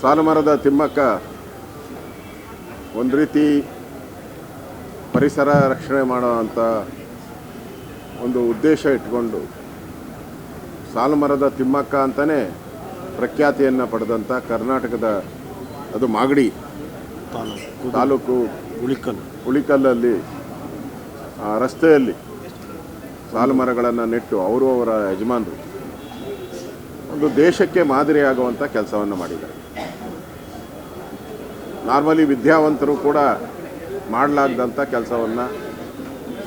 ಸಾಲುಮರದ ತಿಮ್ಮಕ್ಕ ಒಂದು ರೀತಿ ಪರಿಸರ ರಕ್ಷಣೆ ಮಾಡುವಂಥ ಒಂದು ಉದ್ದೇಶ ಇಟ್ಕೊಂಡು ಸಾಲುಮರದ ತಿಮ್ಮಕ್ಕ ಅಂತಲೇ ಪ್ರಖ್ಯಾತಿಯನ್ನು ಪಡೆದಂಥ ಕರ್ನಾಟಕದ ಅದು ಮಾಗಡಿ ತಾಲೂಕು ತಾಲೂಕು ಉಳಿಕಲ್ ಉಳಿಕಲ್ಲಲ್ಲಿ ಆ ರಸ್ತೆಯಲ್ಲಿ ಸಾಲು ಮರಗಳನ್ನು ನೆಟ್ಟು ಅವರು ಅವರ ಯಜಮಾನರು. ಒಂದು ದೇಶಕ್ಕೆ ಮಾದರಿಯಾಗುವಂಥ ಕೆಲಸವನ್ನು ಮಾಡಿದ್ದಾರೆ. ನಾರ್ಮಲಿ ವಿದ್ಯಾವಂತರು ಕೂಡ ಮಾಡಲಾಗದಂಥ ಕೆಲಸವನ್ನು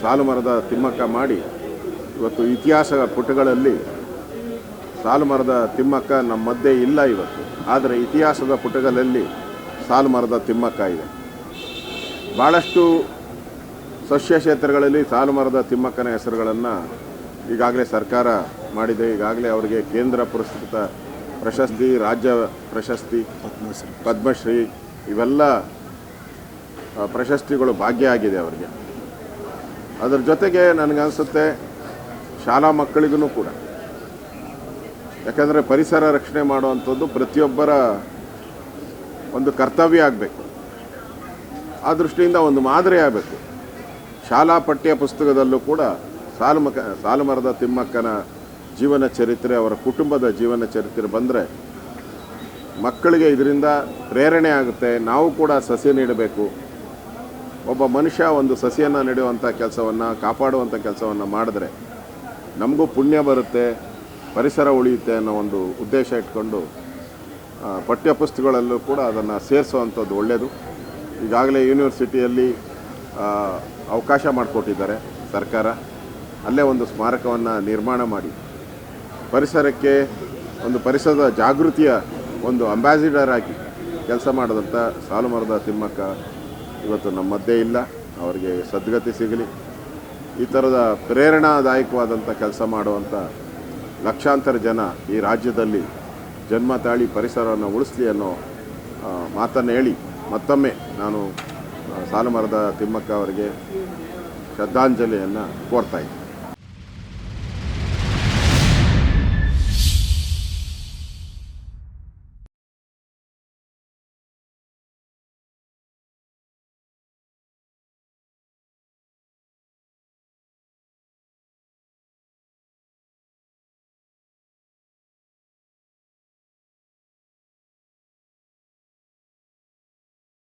ಸಾಲು ಮರದ ತಿಮ್ಮಕ್ಕ ಮಾಡಿ, ಇವತ್ತು ಇತಿಹಾಸ ಪುಟಗಳಲ್ಲಿ ಸಾಲುಮರದ ತಿಮ್ಮಕ್ಕ ನಮ್ಮ ಮಧ್ಯೆ ಇಲ್ಲ ಇವತ್ತು. ಆದರೆ ಇತಿಹಾಸದ ಪುಟಗಳಲ್ಲಿ ಸಾಲುಮರದ ತಿಮ್ಮಕ್ಕ ಇದೆ. ಭಾಳಷ್ಟು ಸಸ್ಯ ಕ್ಷೇತ್ರಗಳಲ್ಲಿ ಸಾಲು ಮರದ ತಿಮ್ಮಕ್ಕನ ಹೆಸರುಗಳನ್ನು ಈಗಾಗಲೇ ಸರ್ಕಾರ ಮಾಡಿದೆ. ಈಗಾಗಲೇ ಅವರಿಗೆ ಕೇಂದ್ರ ಪುರಸ್ಕೃತ ಪ್ರಶಸ್ತಿ, ರಾಜ್ಯ ಪ್ರಶಸ್ತಿ, ಪದ್ಮಶ್ರೀ ಪದ್ಮಶ್ರೀ ಇವೆಲ್ಲ ಪ್ರಶಸ್ತಿಗಳು ಭಾಗ್ಯ ಆಗಿದೆ ಅವರಿಗೆ. ಅದರ ಜೊತೆಗೆ ನನಗನ್ಸುತ್ತೆ ಶಾಲಾ ಮಕ್ಕಳಿಗೂ ಕೂಡ. ಯಾಕಂದರೆ ಪರಿಸರ ರಕ್ಷಣೆ ಮಾಡುವಂಥದ್ದು ಪ್ರತಿಯೊಬ್ಬರ ಒಂದು ಕರ್ತವ್ಯ ಆಗಬೇಕು. ಆ ದೃಷ್ಟಿಯಿಂದ ಒಂದು ಮಾದರಿ ಆಗಬೇಕು. ಶಾಲಾ ಪಠ್ಯ ಪುಸ್ತಕದಲ್ಲೂ ಕೂಡ ಸಾಲುಮಕ, ಸಾಲುಮರದ ತಿಮ್ಮಕ್ಕನ ಜೀವನ ಚರಿತ್ರೆ, ಅವರ ಕುಟುಂಬದ ಜೀವನ ಚರಿತ್ರೆ ಬಂದರೆ ಮಕ್ಕಳಿಗೆ ಇದರಿಂದ ಪ್ರೇರಣೆ ಆಗುತ್ತೆ. ನಾವು ಕೂಡ ಸಸಿ ನೀಡಬೇಕು. ಒಬ್ಬ ಮನುಷ್ಯ ಒಂದು ಸಸಿಯನ್ನು ನೆಡುವಂಥ ಕೆಲಸವನ್ನು ಕಾಪಾಡುವಂಥ ಕೆಲಸವನ್ನು ಮಾಡಿದ್ರೆ ನಮಗೂ ಪುಣ್ಯ ಬರುತ್ತೆ, ಪರಿಸರ ಉಳಿಯುತ್ತೆ ಅನ್ನೋ ಒಂದು ಉದ್ದೇಶ ಇಟ್ಕೊಂಡು ಪಠ್ಯಪುಸ್ತಕಗಳಲ್ಲೂ ಕೂಡ ಅದನ್ನು ಸೇರಿಸುವಂಥದ್ದು ಒಳ್ಳೆಯದು ಈಗಾಗಲೇ ಯೂನಿವರ್ಸಿಟಿಯಲ್ಲಿ ಅವಕಾಶ ಮಾಡಿಕೊಟ್ಟಿದ್ದಾರೆ ಸರ್ಕಾರ. ಅಲ್ಲೇ ಒಂದು ಸ್ಮಾರಕವನ್ನು ನಿರ್ಮಾಣ ಮಾಡಿ. ಪರಿಸರಕ್ಕೆ ಒಂದು ಪರಿಸರದ ಜಾಗೃತಿಯ ಒಂದು ಅಂಬಾಸಿಡರ್ ಆಗಿ ಕೆಲಸ ಮಾಡಿದಂಥ ಸಾಲುಮರದ ತಿಮ್ಮಕ್ಕ ಇವತ್ತು ನಮ್ಮ ಮಧ್ಯೆ ಇಲ್ಲ, ಅವರಿಗೆ ಸದ್ಗತಿ ಸಿಗಲಿ. ಈ ಥರದ ಪ್ರೇರಣಾದಾಯಕವಾದಂಥ ಕೆಲಸ ಮಾಡುವಂಥ ಲಕ್ಷಾಂತರ ಜನ ಈ ರಾಜ್ಯದಲ್ಲಿ ಜನ್ಮ ತಾಳಿ ಪರಿಸರವನ್ನು ಉಳಿಸ್ಲಿ ಅನ್ನೋ ಮಾತನ್ನು ಹೇಳಿ ಮತ್ತೊಮ್ಮೆ ನಾನು ಸಾಲುಮರದ ತಿಮ್ಮಕ್ಕ ಅವರಿಗೆ ಶ್ರದ್ಧಾಂಜಲಿಯನ್ನು ಕೋರ್ತಾಯಿದ್ದೆ